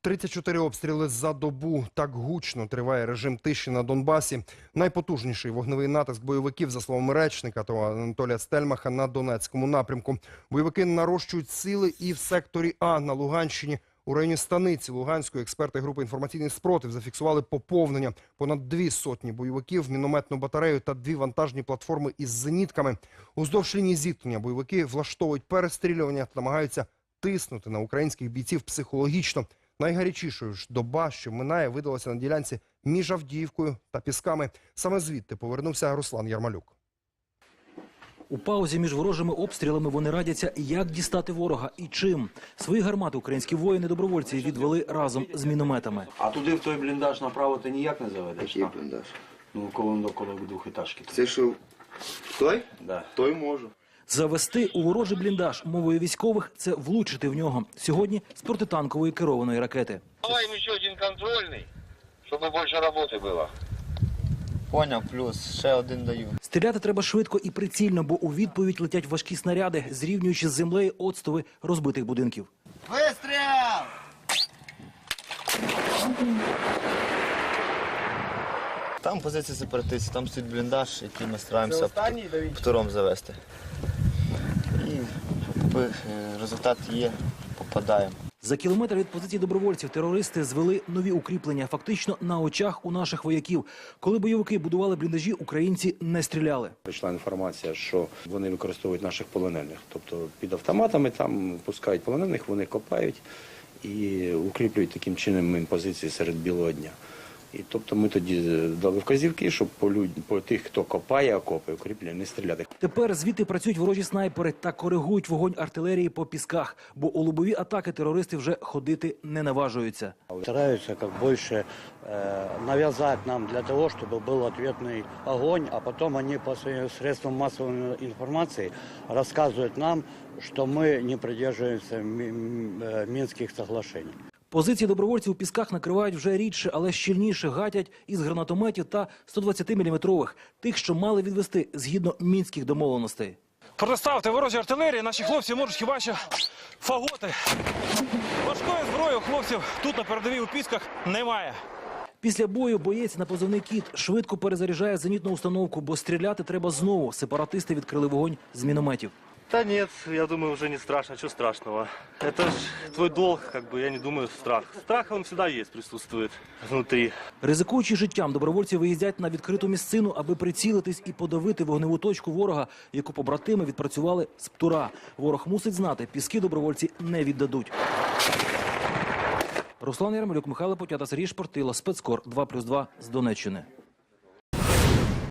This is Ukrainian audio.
34 обстріли за добу. Так гучно триває режим тиші на Донбасі. Найпотужніший вогневий натиск бойовиків, за словами речника того Анатолія Стельмаха, на Донецькому напрямку. Бойовики нарощують сили і в секторі А на Луганщині. У районі станиці Луганської експерти групи інформаційний спротив зафіксували поповнення понад дві сотні бойовиків, мінометну батарею та дві вантажні платформи із зенітками. Уздовж лінії зіткнення бойовики влаштовують перестрілювання та намагаються тиснути на українських бійців психологічно. Найгарячішою ж доба, що минає, видалася на ділянці між Авдіївкою та Пісками. Саме звідти повернувся Руслан Ярмалюк. У паузі між ворожими обстрілами вони радяться, як дістати ворога і чим. Свої гармати українські воїни-добровольці відвели разом з мінометами. А туди в той бліндаж направо ти ніяк не заведеш? Який бліндаж? Ну, коло до коло двохетажки. Це що той? Да. Той можу. Завести у ворожий бліндаж мовою військових це влучити в нього. Сьогодні з протитанкової керованої ракети. Давай им еще один контрольный, чтобы больше работы было. Поняв, плюс ще один даю. Стріляти треба швидко і прицільно, бо у відповідь летять важкі снаряди, зрівнюючи з землею отстови розбитих будинків. Вистріл! Там позиція сепаратистів, там стоїть бліндаж, який ми стараємося втором завести. Якби, е, результат є, попадаємо. За кілометр від позиції добровольців терористи звели нові укріплення, фактично на очах у наших вояків. Коли бойовики будували бліндажі, українці не стріляли. Прийшла інформація, що вони використовують наших полонених. Тобто під автоматами там пускають полонених, вони копають і укріплюють таким чином позиції серед білого дня. І тобто ми тоді дали вказівки, щоб по, люд... по тих, хто копає окопи, укріплює, не стріляти. Тепер звідти працюють ворожі снайпери та коригують вогонь артилерії по пісках, бо у лобові атаки терористи вже ходити не наважуються. Стараются как больше э, навязать нам для того, чтобы был ответный огонь, а потом они по своим средствам массовой информации рассказывают нам, что мы не придерживаемся ми- м, э, Минских соглашений. Позиції добровольців у пісках накривають вже рідше, але щільніше гатять із гранатометів та 120-мм, тих, що мали відвести згідно мінських домовленостей. Протиставте ворожій артилерії, наші хлопці можуть хіба що фаготи. Важкої зброї у хлопців тут на передовій у пісках немає. Після бою боєць на позивний кіт швидко перезаряджає зенітну установку, бо стріляти треба знову. Сепаратисти відкрили вогонь з мінометів. Да нет, я думаю, уже не страшно. Что страшного? Это ж твой долг, как бы, я не думаю, страх. Страх, он всегда есть, присутствует внутри. Ризикуючи життям, добровольці виїздять на відкриту місцину, аби прицілитись і подавити вогневу точку ворога, яку побратими відпрацювали з птура. Ворог мусить знати, піски добровольці не віддадуть. Руслан Ярмолюк, Михайло Потята, Сергій Шпортило, спецкор 2+,2 з Донеччини.